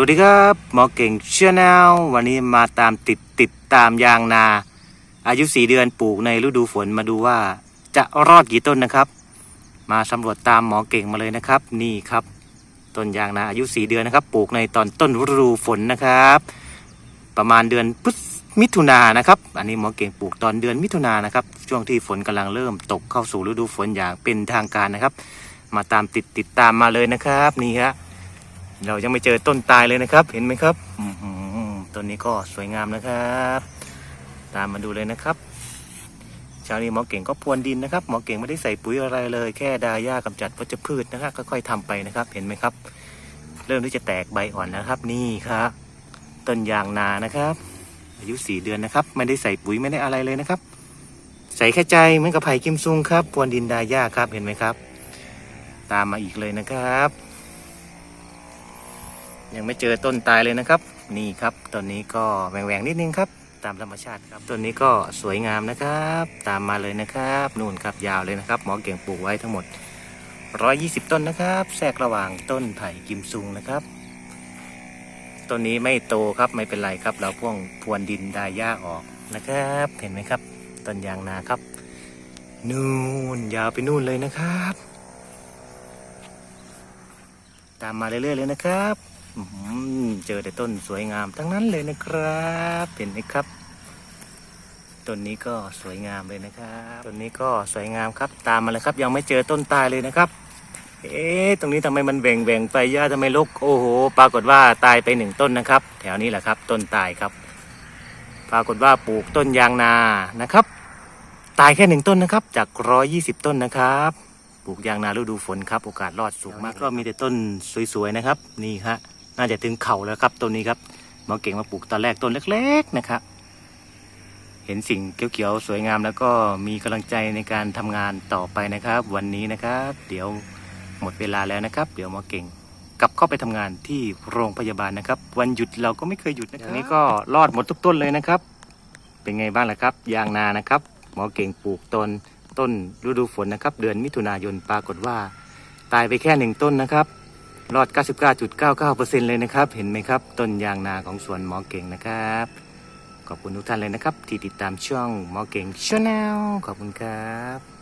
วัสดีครับหมอเก่งชาแนลวันนี้มาตามติดติดตามยางนา อายุ4เดือนปลูกในฤดูฝนมาดูว่าจะรอดกี่ต้นนะครับ มาสำรวจตามหมอเก่งมาเลยนะครับ นี่ครับ ต้นยางนาอายุ4เดือนนะครับ ปลูกในตอนต้นฤดูฝนนะครับ ประมาณเดือนพฤศมิถุนายนะครับ อันนี้หมอเก่งปลูกตอนเดือนมิถุนายนะครับ ช่วงที่ฝนกำลังเริ่มตกเข้าสู่ฤดูฝนอย่างเป็นทางการนะครับ มาตามติดติดตามมาเลยนะครับ นี่ฮะ เรายังไม่เจอต้นตายเลยนะครับ เห็นไหมครับต้นนี้ก็สวยงามนะครับ ตามมาดูเลยนะครับเช้านี้หมอเก่งก็พรวนดินนะครับหมอเก่งไม่ได้ใส่ปุ๋ยอะไรเลย แค่ดาหญ้ากำจัดวัชพืชนะครับค่อยๆทำไปนะครับ เห็นไหมครับ เริ่มที่จะแตกใบอ่อนแล้วครับ นี่ครับต้นยางนานะครับ อายุสี่เดือนนะครับ ไม่ได้ใส่ปุ๋ยไม่ได้อะไรเลยนะครับ ใส่แค่ใจเหมือนกับไผ่กิมซุงครับพรวนดินดาหญ้าครับเห็นไหมครับ ตามมาอีกเลยนะครับ ยังไม่เจอต้นตายเลยนะครับ นี่ครับต้นนี้ก็แหวงๆนิดนึงครับ ตามธรรมชาติครับต้นนี้ก็สวยงามนะครับ ตามมาเลยนะครับนู่นครับยาวเลยนะครับ หมอเก่งปลูกไว้ทั้งหมด 120 ต้นนะครับ แทรกระหว่างต้นไผ่กิมซุงนะครับต้นนี้ไม่โตครับไม่เป็นไรครับ เราพ่วงพรวนดินดาหญ้าออกนะครับ เห็นไหมครับต้นยางนาครับ นู่นยาวไปนู่นเลยนะครับ ตามมาเรื่อยๆเลยนะครับ เจอแต่ต้นสวยงามทั้งนั้นเลยนะครับ เห็นไหมครับ ต้นนี้ก็สวยงามเลยนะครับ ต้นนี้ก็สวยงามครับ ตามมาเลยครับ ยังไม่เจอต้นตายเลยนะครับ เอ๊ะ ตรงนี้ทำไมมันแหว่งแหว่งไปหญ้าทำไมรกโอ้โห ปรากฏว่าตายไปหนึ่งต้นนะครับ แถวนี้แหละครับ ต้นตายครับ ปรากฏว่าปลูกต้นยางนา นะครับ ตายแค่หนึ่งต้นนะครับ จากร้อยี่สิบต้นนะครับปลูกยางนาฤดูฝนครับ โอกาสรอดสูงมากก็มีแต่ต้นสวยๆนะครับ นี่ฮะ น่าจะถึงเข่าแล้วครับต้นนี้ครับหมอเก่งมาปลูกตอนแรกต้นเล็ก ๆนะครับ เห็นสิ่งเขียวๆสวยงามแล้วก็มีกำลังใจในการทำงานต่อไปนะครับ วันนี้นะครับ เดี๋ยวหมดเวลาแล้วนะครับ เดี๋ยวหมอเก่งกลับเข้าไปทำงานที่โรงพยาบาลนะครับ วันหยุดเราก็ไม่เคยหยุดนะครับนี้ก็รอดหมดทุกต้นเลยนะครับ เป็นไงบ้างล่ะครับ ยางนานะครับ หมอเก่งปลูกต้นต้นฤดูฝนนะครับ เดือนมิถุนายนปรากฏว่า ตายไปแค่หนึ่งต้นนะครับ รอด 99.99%เลยนะครับ เห็นไหมครับ ต้นยางนาของสวนหมอเก่งนะครับ ขอบคุณทุกท่านเลยนะครับ ที่ติดตามช่องหมอเก่งชาแนลขอบคุณครับ